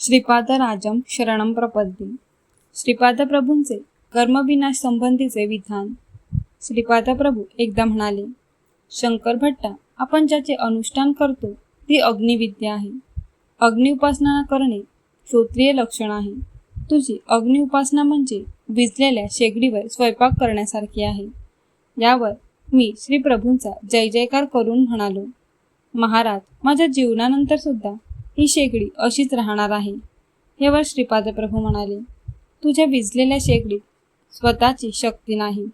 श्रीपाद राजम शरणम प्रपद्दी श्रीपाद प्रभूंचे कर्मविनाश संबंधीचे विधान. श्रीपाद प्रभू एकदा म्हणाले शंकर भट्टा आपण ज्याचे अनुष्ठान करतो ती अग्निविद्या आहे. अग्नि उपासना करणे श्रोत्रिय लक्षण आहे. तुझी अग्नि उपासना म्हणजे विजलेल्या शेगडीवर स्वयंपाक करण्यासारखी आहे. यावर मी श्री प्रभूंचा जय जयकार करून म्हणालो. महाराज माझ्या जीवनानंतर सुद्धा ही शेगडी अशीच राहणार आहे. यावर श्रीपाद प्रभू म्हणाले तुझ्या विजलेल्या शेगडीत स्वतःची शक्ती नाही.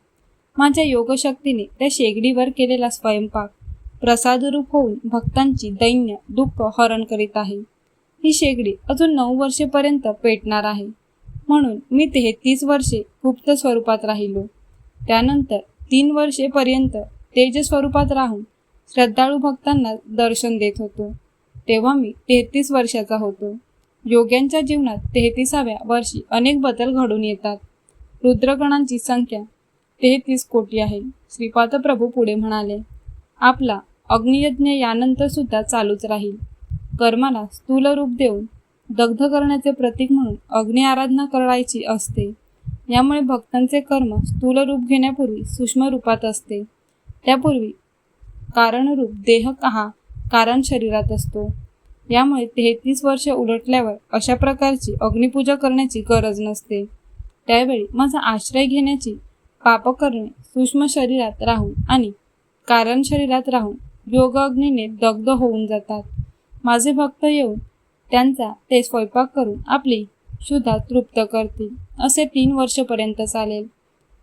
माझ्या योगशक्तीने त्या शेगडीवर केलेला स्वयंपाक प्रसादरूप होऊन भक्तांची दैन्य दुःख हरण करीत आहे. ही शेगडी अजून नऊ वर्षेपर्यंत पेटणार आहे. म्हणून मी तेहतीस वर्षे गुप्त स्वरूपात राहिलो. त्यानंतर तीन वर्षेपर्यंत तेज स्वरूपात राहून श्रद्धाळू भक्तांना दर्शन देत होतो. तेव्हा मी तेहतीस वर्षाचा होतो. योग्यांच्या जीवनात तेहतीसाव्या वर्षी अनेक बदल घडून येतात. रुद्रगणांची संख्या तेहतीस कोटी आहे श्रीपाद प्रभू पुढे म्हणाले. आपला अग्नियज्ञ यानंतर सुद्धा चालूच राहील. कर्माला स्थूल रूप देऊन दग्ध करण्याचे प्रतीक म्हणून अग्नि आराधना करायची असते. यामुळे भक्तांचे कर्म स्थूल रूप घेण्यापूर्वी सूक्ष्म रूपात असते. त्यापूर्वी कारणरूप देह हा कारण शरीरात असतो. यामुळे तेहतीस वर्ष उलटल्यावर अशा प्रकारची अग्निपूजा करण्याची गरज नसते. त्यावेळी माझा आश्रय घेण्याची पाप करणे सूक्ष्म शरीरात राहून आणि कारण शरीरात राहून योग अग्नीने दग्ध होऊन जातात. माझे भक्त येऊन त्यांचा ते स्वयंपाक करून आपली शुद्धा तृप्त करतील असे तीन वर्षपर्यंत चालेल.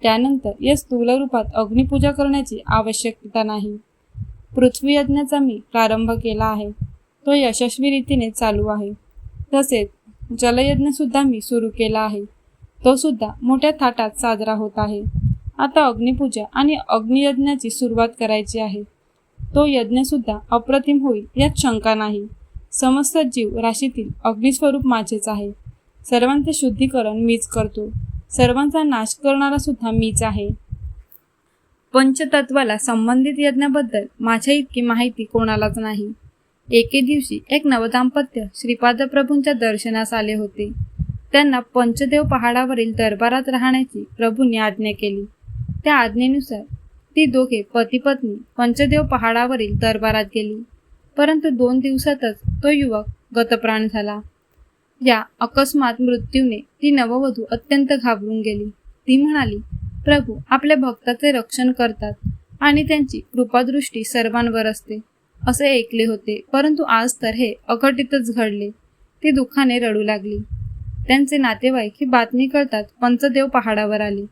त्यानंतर या स्थूल रूपात अग्निपूजा करण्याची आवश्यकता नाही. पृथ्वी यज्ञाचा मी प्रारंभ केला आहे. तो यशस्वी रीतीने चालू आहे. तसेच जलयज्ञसुद्धा मी सुरू केला आहे. तो सुद्धा मोठ्या थाटात साजरा होत आहे. आता अग्निपूजा आणि अग्नियज्ञाची सुरुवात करायची आहे. तो यज्ञसुद्धा अप्रतिम होईल यात शंका नाही. समस्त जीव राशीतील अग्निस्वरूप माझेच आहे. सर्वांचे शुद्धीकरण मीच करतो. सर्वांचा नाश करणारा सुद्धा मीच आहे. पंचतत्वाला संबंधित यज्ञाबद्दल माझ्या इतकी माहिती कोणालाच नाही. एके दिवशी एक नवदाम्पत्य श्रीपाद प्रभूंच्या दर्शनास आले होते. त्यांना पंचदेव पहाडावरील दरबारात राहण्याची प्रभूंनी आज्ञा केली. त्या आज्ञेनुसार ती दोघे पतीपत्नी पंचदेव पहाडावरील दरबारात गेली. परंतु दोन दिवसातच तो युवक गतप्राण झाला. या अकस्मात मृत्यूने ती नववधू अत्यंत घाबरून गेली. ती म्हणाली प्रभू आपल्या भक्ताचे रक्षण करतात आणि त्यांची कृपादृष्टी सर्वांवर असते. असे ऐकले होते परंतु आज तर हे अघटितच घडले. ती दुःखाने रडू लागली. त्यांचे नातेवाईक ही बातमी कळतात पंचदेव पहाडावर आले.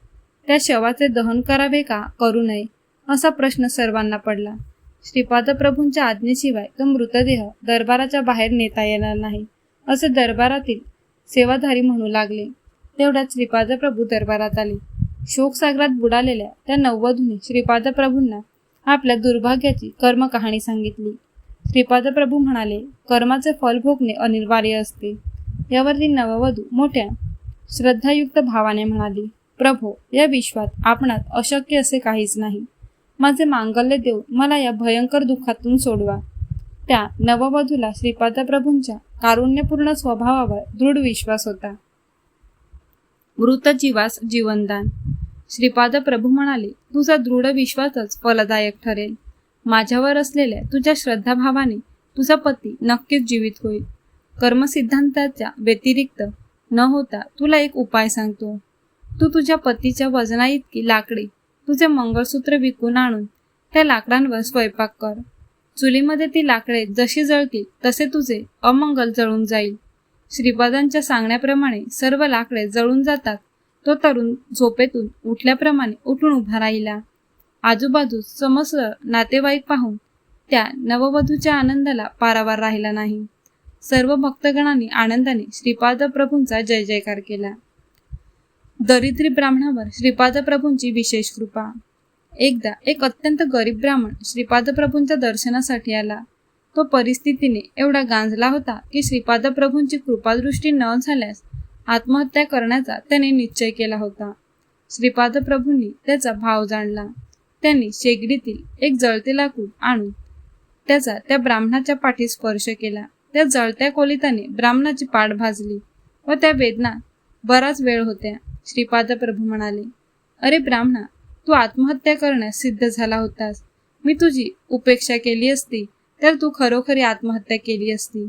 त्या शवाचे दहन करावे का? करू नये असा प्रश्न सर्वांना पडला. श्रीपाद प्रभूंच्या आज्ञेशिवाय तो मृतदेह दरबाराच्या बाहेर नेता येणार नाही असे दरबारातील सेवाधारी म्हणू लागले. तेवढ्यात श्रीपाद प्रभू दरबारात आले. शोकसागरात बुडालेल्या त्या नववधूने श्रीपाद प्रभूंना आपल्या दुर्भाग्याची कर्म कहाणी सांगितली. श्रीपाद प्रभू म्हणाले कर्माचे फल भोगणे अनिवार्य असते. यावरती नववधू मोठ्या श्रद्धायुक्त भावाने म्हणाली प्रभो या विश्वात आपणात अशक्य असे काहीच नाही. माझे मांगल्य देव मला या भयंकर दुःखातून सोडवा. त्या नववधूला श्रीपाद प्रभूंच्या कारुण्यपूर्ण स्वभावावर दृढ विश्वास होता. मृत जीवास जीवनदान. श्रीपाद प्रभू म्हणाले तुझा दृढ विश्वासच फलदायक ठरेल. माझ्यावर असलेल्या तुझ्या श्रद्धाभावाने तुझा पती नक्कीच जीवित होईल. कर्मसिद्धांताच्या व्यतिरिक्त न होता तुला एक उपाय सांगतो. तू तुझ्या पतीच्या वजना इतकी लाकडे तुझे मंगळसूत्र विकून आणून त्या लाकडांवर स्वयंपाक कर. चुलीमध्ये ती लाकडे जशी जळतील तसे तुझे अमंगल जळून जाईल. श्रीपादांच्या सांगण्याप्रमाणे सर्व लाकडे जळून जातात तो तरुण झोपेतून उठल्याप्रमाणे उठून उभा राहिला. आजूबाजू समस्त नातेवाईक पाहून त्या नववधूच्या आनंदाला पारावार राहिला नाही. सर्व भक्तगणांनी आनंदाने श्रीपाद प्रभूंचा जय जयकार केला. दरिद्री ब्राह्मणावर श्रीपाद प्रभूंची विशेष कृपा. एकदा एक अत्यंत गरीब ब्राह्मण श्रीपाद प्रभूंच्या दर्शनासाठी आला. तो परिस्थितीने एवढा गांजला होता की श्रीपाद प्रभूंची कृपादृष्टी न झाल्यास आत्महत्या करण्याचा त्याने निश्चय केला होता. श्रीपाद प्रभूंनी त्याचा भाव जाणला. त्यांनी शेगडीतील एक जळते लाकूड आणून त्याचा त्या ब्राह्मणाच्या पाठी स्पर्श केला. त्या जळत्या कोलिताने ब्राह्मणाची पाठ भाजली व त्या वेदना बराच वेळ होत्या. श्रीपाद प्रभू म्हणाले अरे ब्राह्मणा तू आत्महत्या करण्यास सिद्ध झाला होतास. मी तुझी उपेक्षा केली असती तर तू खरोखरी आत्महत्या केली असती.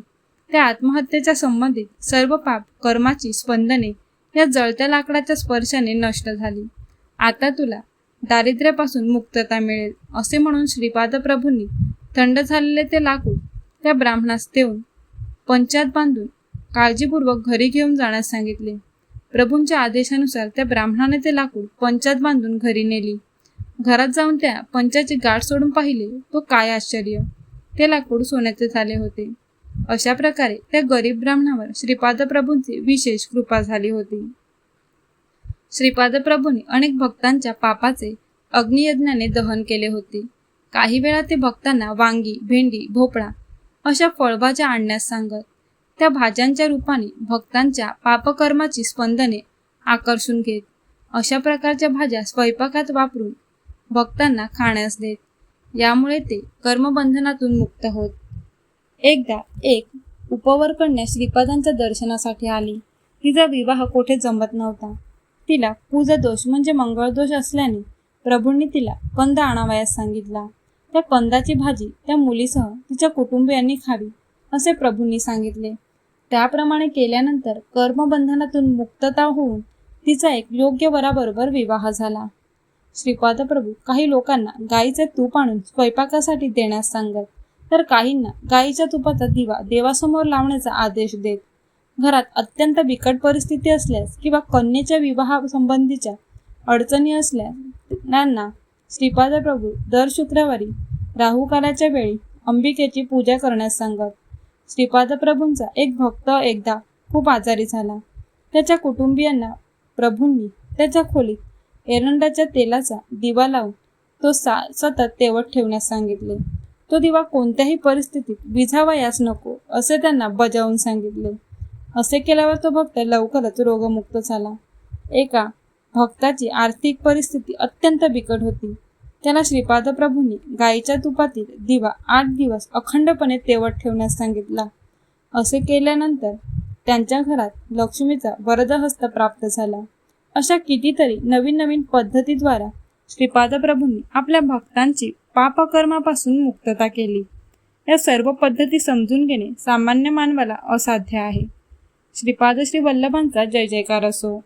त्या आत्महत्येच्या संबंधित सर्व पाप कर्माची स्पंदने या जळत्या लाकडाच्या स्पर्शाने नष्ट झाली. आता तुला दारिद्र्यापासून मुक्तता मिळेल असे म्हणून श्रीपाद प्रभूंनी थंड झालेले ते लाकूड त्या ब्राह्मणास देऊन पंचात बांधून काळजीपूर्वक घरी घेऊन जाण्यास सांगितले. प्रभूंच्या आदेशानुसार त्या ब्राह्मणाने ते लाकूड पंचात बांधून घरी नेली. घरात जाऊन त्या पंचाची गाठ सोडून पाहिले तो काय आश्चर्य! ते लाकूड सोन्याचे झाले होते. अशा प्रकारे त्या गरीब ब्राह्मणावर श्रीपाद प्रभूंची विशेष कृपा झाली होती. श्रीपाद प्रभूंनी अनेक भक्तांच्या पापाचे अग्नियज्ञाने दहन केले होते. काही वेळा ते भक्तांना वांगी भेंडी भोपळा अशा फळभाज्या आणण्यास सांगत त्या भाज्यांच्या रूपाने भक्तांच्या पापकर्माची स्पंदने आकर्षून घेत अशा प्रकारच्या भाज्या स्वयंपाकात वापरून भक्तांना खाण्यास देत. यामुळे ते कर्मबंधनातून मुक्त होत. एकदा एक उपवर कन्या श्रीपादांच्या दर्शनासाठी आली. तिचा विवाह कोठे जमत नव्हता. तिला पूजा दोष म्हणजे मंगळदोष असल्याने प्रभूंनी तिला कंद आणावयास सांगितला. त्या कंदाची भाजी त्या मुलीसह तिच्या कुटुंबियांनी खावी असे प्रभूंनी सांगितले. त्याप्रमाणे केल्यानंतर कर्मबंधनातून मुक्तता होऊन तिचा एक योग्य वराबरोबर विवाह झाला. श्रीपाद प्रभू काही लोकांना गाईचे तूप आणून स्वयंपाकासाठी देण्यास सांगत तर काहींना गाईच्या तुपाचा दिवा देवासमोर लावण्याचा आदेश देत. घरात अत्यंत बिकट परिस्थिती असल्यास किंवा कन्येच्या विवाहासंबंधीच्या अडचणी असल्यास त्यांना श्रीपाद प्रभू दर शुक्रवारी राहुकालाच्या वेळी अंबिकेची पूजा करण्यास सांगत. श्रीपाद प्रभूंचा एक भक्त एकदा खूप आजारी झाला. त्याच्या कुटुंबियांना प्रभूंनी त्याच्या खोलीत एरंडाच्या तेलाचा दिवा लावून तो सा सतत तेवत ठेवण्यास सांगितले. तो दिवा कोणत्याही परिस्थितीत विझावयास नको असे त्यांना बजावून सांगितले. असे केल्यावर तो भक्त लवकरच रोगमुक्त झाला. एका भक्ताची आर्थिक परिस्थिती अत्यंत बिकट होती. त्याला श्रीपाद प्रभूंनी गायीच्या तुपातील दिवा आठ दिवस अखंडपणे तेवत ठेवण्यास सांगितला. असे केल्यानंतर त्यांच्या घरात लक्ष्मीचा वरदहस्त प्राप्त झाला. अशा कितीतरी नवीन नवीन पद्धतीद्वारा श्रीपाद प्रभूंनी आपल्या भक्तांची पापकर्मापासून मुक्तता केली. या सर्व पद्धती समजून घेणे सामान्य मानवाला असाध्य आहे. श्रीपाद श्री वल्लभांचा जय जयकार असो.